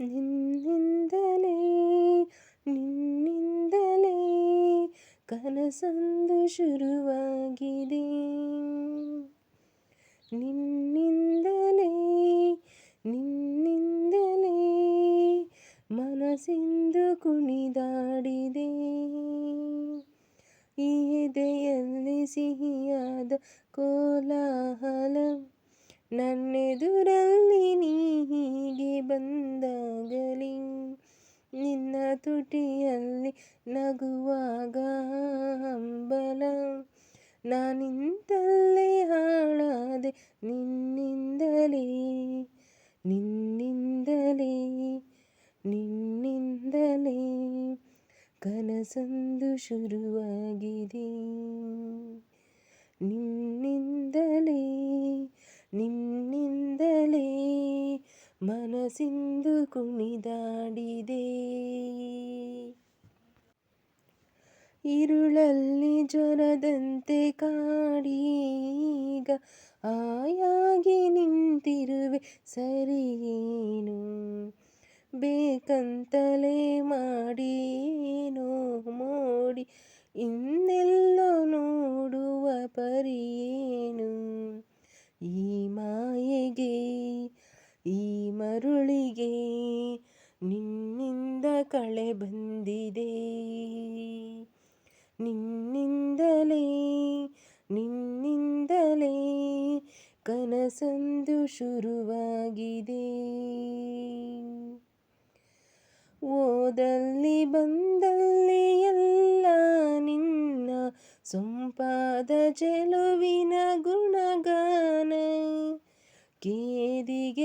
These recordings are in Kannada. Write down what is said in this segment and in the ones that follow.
ನಿನ್ನಿಂದಲೇ ನಿನ್ನಿಂದಲೇ ಕನಸಂದು ಶುರುವಾಗಿದೆ. ನಿನ್ನಿಂದಲೇ ನಿನ್ನಿಂದಲೇ ಮನಸ್ಸಿಂದು ಕುಣಿದಾಡಿದೆ. ಈ ಎದೆಯಲ್ಲಿ ಸಿಹಿಯಾದ ಕೋಲಾಹಲ ನನ್ನೆದುರಲ್ಲಿ ನೀ ಹೀಗೆ ಬಂದಾಗಲಿ, ನಿನ್ನ ತುಟಿಯಲ್ಲಿ ನಗುವಾಗ ಹಂಬಲ. ನಾನಿಂತಲ್ಲೇ ಹಾಳಾದೆ ನಿನ್ನಿಂದಲೇ ನಿನ್ನಿಂದಲೇ ನಿನ್ನಿಂದಲೇ ಕನಸಂದು ಶುರುವಾಗಿದೆ. ನಿನ್ನಿಂದಲೇ ಸಿಂಧು ಕುಣಿದಾಡಿದೆ ಇರುಳಲ್ಲಿ ಜ್ವರದಂತೆ ಕಾಡೀಗ ಆಯಾಗಿ ನಿಂತಿರುವೆ ಸರಿಯೇನು? ಬೇಕಂತಲೇ ಮಾಡೀನೋ ಮೋಡಿ, ಇನ್ನೆಲ್ಲೋ ನೋಡುವ ಪರಿಯೇನು? ಈ ಮಾಯೆಗೆ ಈ ಮರುಳಿಗೆ ನಿನ್ನಿಂದ ಕಳೆ ಬಂದಿದೆ. ನಿನ್ನಿಂದಲೇ ನಿನ್ನಿಂದಲೇ ಕನಸಂದು ಶುರುವಾಗಿದೆ. ಓದಲ್ಲಿ ಬಂದಲ್ಲಿ ಎಲ್ಲ ನಿನ್ನ ಸೊಂಪಾದ ಚೆಲುವಿನ ಗುಣಗಾನ ಕೇದಿಗೆ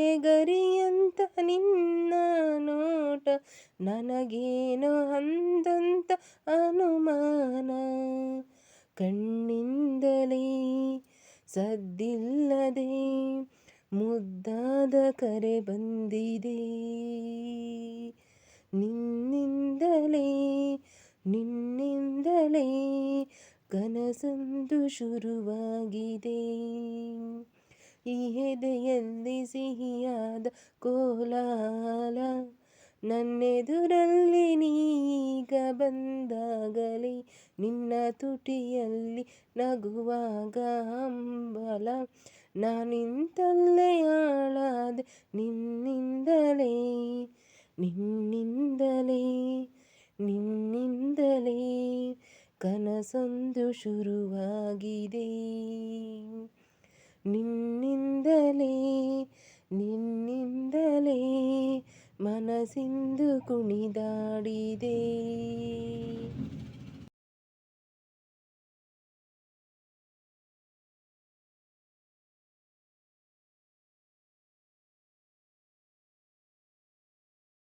ನಿನ್ನ ನೋಟ ನನಗೇನು ಅಂದಂತ ಅನುಮಾನ? ಕಣ್ಣಿಂದಲೇ ಸದ್ದಿಲ್ಲದೆ ಮುದ್ದಾದ ಕರೆ ಬಂದಿದೆ. ನಿನ್ನಿಂದಲೇ ನಿನ್ನಿಂದಲೇ ಕನಸಂದು ಶುರುವಾಗಿದೆ. ಈ ಎದೆಯಲ್ಲಿ ಸಿಹಿಯಾದ ಕೋಲಾಲ. ನನ್ನೆದುರಲ್ಲಿ ನೀಗ ಬಂದಾಗಲಿ, ನಿನ್ನ ತುಟಿಯಲ್ಲಿ ನಗುವಾಗ ಹಂಬಲ. ನಾನಿಂತಲ್ಲೇ ಆಳಾದೆ ನಿನ್ನಿಂದಲೇ ನಿನ್ನಿಂದಲೇ ನಿನ್ನಿಂದಲೇ ಕನಸೊಂದು ಶುರುವಾಗಿದೆ. ನಿನ್ನಿಂದಲೇ ನಿನ್ನಿಂದಲೇ మనసిందు కుణిదాడిదే